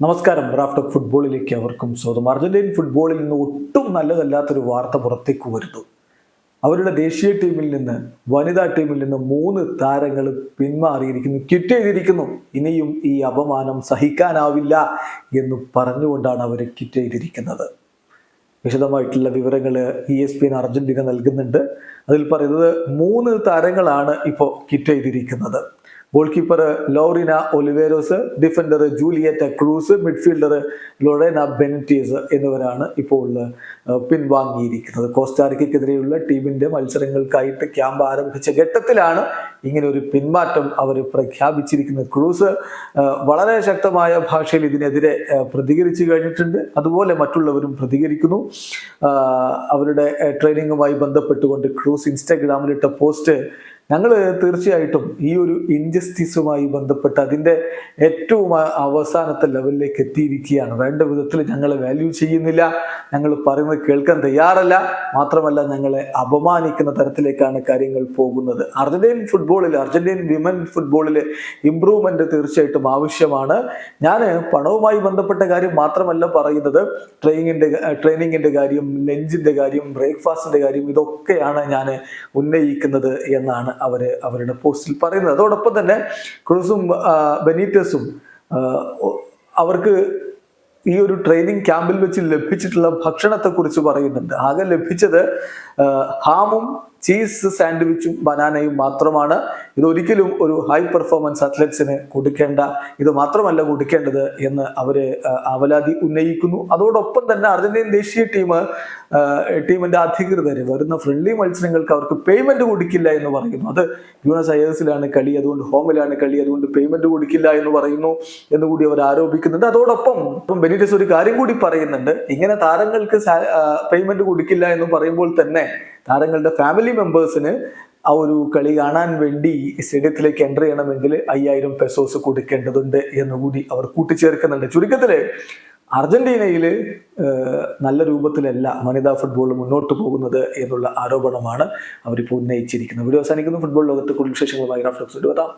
നമസ്കാരം. റാഫ്റ്റർ ഫുട്ബോളിലേക്ക് അവർക്കും സ്വാഗതം. അർജന്റീൻ ഫുട്ബോളിൽ നിന്ന് ഒട്ടും നല്ലതല്ലാത്തൊരു വാർത്ത പുറത്തേക്ക് വരുന്നു. അവരുടെ ദേശീയ ടീമിൽ നിന്ന് വനിതാ ടീമിൽ നിന്ന് മൂന്ന് താരങ്ങൾ പിന്മാറിയിരിക്കുന്നു. ക്വിറ്റ് ചെയ്തിരിക്കുന്നു. ഇനിയും ഈ അപമാനം സഹിക്കാനാവില്ല എന്ന് പറഞ്ഞുകൊണ്ടാണ് അവർ ക്വിറ്റ് ചെയ്തിരിക്കുന്നത്. വിശദമായിട്ടുള്ള വിവരങ്ങൾ ഇ എസ് പി അർജന്റീന നൽകുന്നുണ്ട്. അതിൽ പറയുന്നത് മൂന്ന് താരങ്ങളാണ് ഇപ്പോൾ കിറ്റ് ചെയ്തിരിക്കുന്നത്. Goalkeeper Lorena Oliveros defender Julieta Cruz midfielder Lorena Benitez എന്നിവരാണ് ഇപ്പോൾ പിൻവാങ്ങിയിരിക്കുന്നത്. കോസ്റ്റാരിക്കെതിരെയുള്ള ടീമിന്റെ മത്സരങ്ങൾക്കായിട്ട് ക്യാമ്പ് ആരംഭിച്ച ഘട്ടത്തിലാണ് ഇങ്ങനെ ഒരു പിന്മാറ്റം അവർ പ്രഖ്യാപിച്ചിരിക്കുന്നത് ക്രൂസ് വളരെ ശക്തമായ ഭാഷയിൽ ഇതിനെതിരെ പ്രതികരിച്ചു കഴിഞ്ഞിട്ടുണ്ട്. അതുപോലെ മറ്റുള്ളവരും പ്രതികരിക്കുന്നു. അവരുടെ ട്രെയിനിങ്ങുമായി ബന്ധപ്പെട്ടുകൊണ്ട് ക്രൂസ് ഇൻസ്റ്റാഗ്രാമിലിട്ട പോസ്റ്റ് ഞങ്ങൾ തീർച്ചയായിട്ടും ഈ ഒരു ഇൻജസ്റ്റിസുമായി ബന്ധപ്പെട്ട് അതിന്റെ ഏറ്റവും അവസാനത്തെ ലെവലിലേക്ക് എത്തിയിരിക്കുകയാണ്. വേണ്ട വിധത്തിൽ ഞങ്ങളെ വാല്യൂ ചെയ്യുന്നില്ല. ഞങ്ങൾ പറയുന്നത് കേൾക്കാൻ തയ്യാറല്ല. മാത്രമല്ല ഞങ്ങളെ അപമാനിക്കുന്ന തരത്തിലേക്കാണ് കാര്യങ്ങൾ പോകുന്നത്. അർജന്റീൻ ഫുട്ബോളിൽ അർജന്റീൻ വിമൻ ഫുട്ബോളിൽ ഇമ്പ്രൂവ്മെന്റ് തീർച്ചയായിട്ടും ആവശ്യമാണ്. ഞാൻ പണവുമായി ബന്ധപ്പെട്ട കാര്യം മാത്രമല്ല പറയുന്നത്. ട്രെയിനിങ്ങിന്റെ ട്രെയിനിങ്ങിന്റെ കാര്യം ലഞ്ചിന്റെ കാര്യം ബ്രേക്ക്ഫാസ്റ്റിന്റെ കാര്യം ഇതൊക്കെയാണ് ഞാൻ ഉന്നയിക്കുന്നത് എന്നാണ് അവർ അവരുടെ പോസ്റ്റിൽ പറയുന്നത്. അതോടൊപ്പം തന്നെ ക്രൂസും ബെനീറ്റസും അവർക്ക് ഈ ഒരു ട്രെയിനിങ് ക്യാമ്പിൽ വെച്ച് ലഭിച്ചിട്ടുള്ള ഭക്ഷണത്തെ കുറിച്ച് പറയുന്നുണ്ട്. ആകെ ലഭിച്ചത് ഹാമും ചീസ് സാൻഡ്വിച്ചും ബനാനയും മാത്രമാണ്. ഇതൊരിക്കലും ഒരു ഹൈ പെർഫോമൻസ് അത്ലറ്റ്സിന് കൊടുക്കേണ്ട ഇത് മാത്രമല്ല കൊടുക്കേണ്ടത് എന്ന് അവർ അവലാതി ഉന്നയിക്കുന്നു. അതോടൊപ്പം തന്നെ അർജന്റീൻ ദേശീയ ടീം ടീമിന്റെ അധികൃതർ വരുന്ന ഫ്രണ്ട്ലി മത്സരങ്ങൾക്ക് അവർക്ക് പേയ്മെന്റ് കൊടുക്കില്ല എന്ന് പറയുന്നു. അത് ബ്യൂണസ് അയേഴ്സിലാണ് കളി അതുകൊണ്ട് ഹോമിലാണ് കളി അതുകൊണ്ട് പേയ്മെന്റ് കൊടുക്കില്ല എന്ന് പറയുന്നു എന്ന് കൂടി അവർ ആരോപിക്കുന്നുണ്ട്. അതോടൊപ്പം ഇപ്പം ബെനിറ്റസ് ഒരു കാര്യം കൂടി പറയുന്നുണ്ട്. ഇങ്ങനെ താരങ്ങൾക്ക് പേയ്മെന്റ് കൊടുക്കില്ല എന്ന് പറയുമ്പോൾ തന്നെ താരങ്ങളുടെ ഫാമിലി മെമ്പേഴ്സിന് ആ ഒരു കളി കാണാൻ വേണ്ടി സ്റ്റേഡിയത്തിലേക്ക് എന്റർ ചെയ്യണമെങ്കിൽ അയ്യായിരം പെസോസ് കൊടുക്കേണ്ടതുണ്ട് എന്നുകൂടി അവർ കൂട്ടിച്ചേർക്കുന്നുണ്ട്. ചുരുക്കത്തിൽ അർജന്റീനയിൽ നല്ല രൂപത്തിലല്ല വനിതാ ഫുട്ബോൾ മുന്നോട്ട് പോകുന്നത് എന്നുള്ള ആരോപണമാണ് അവരിപ്പോൾ ഉന്നയിച്ചിരിക്കുന്നത്. വീഡിയോ അവസാനിക്കുന്നു. ഫുട്ബോൾ ലോകത്തെ കൂടുതൽ വിശേഷങ്ങളുമായി റഫ്ലക്സ് എത്താം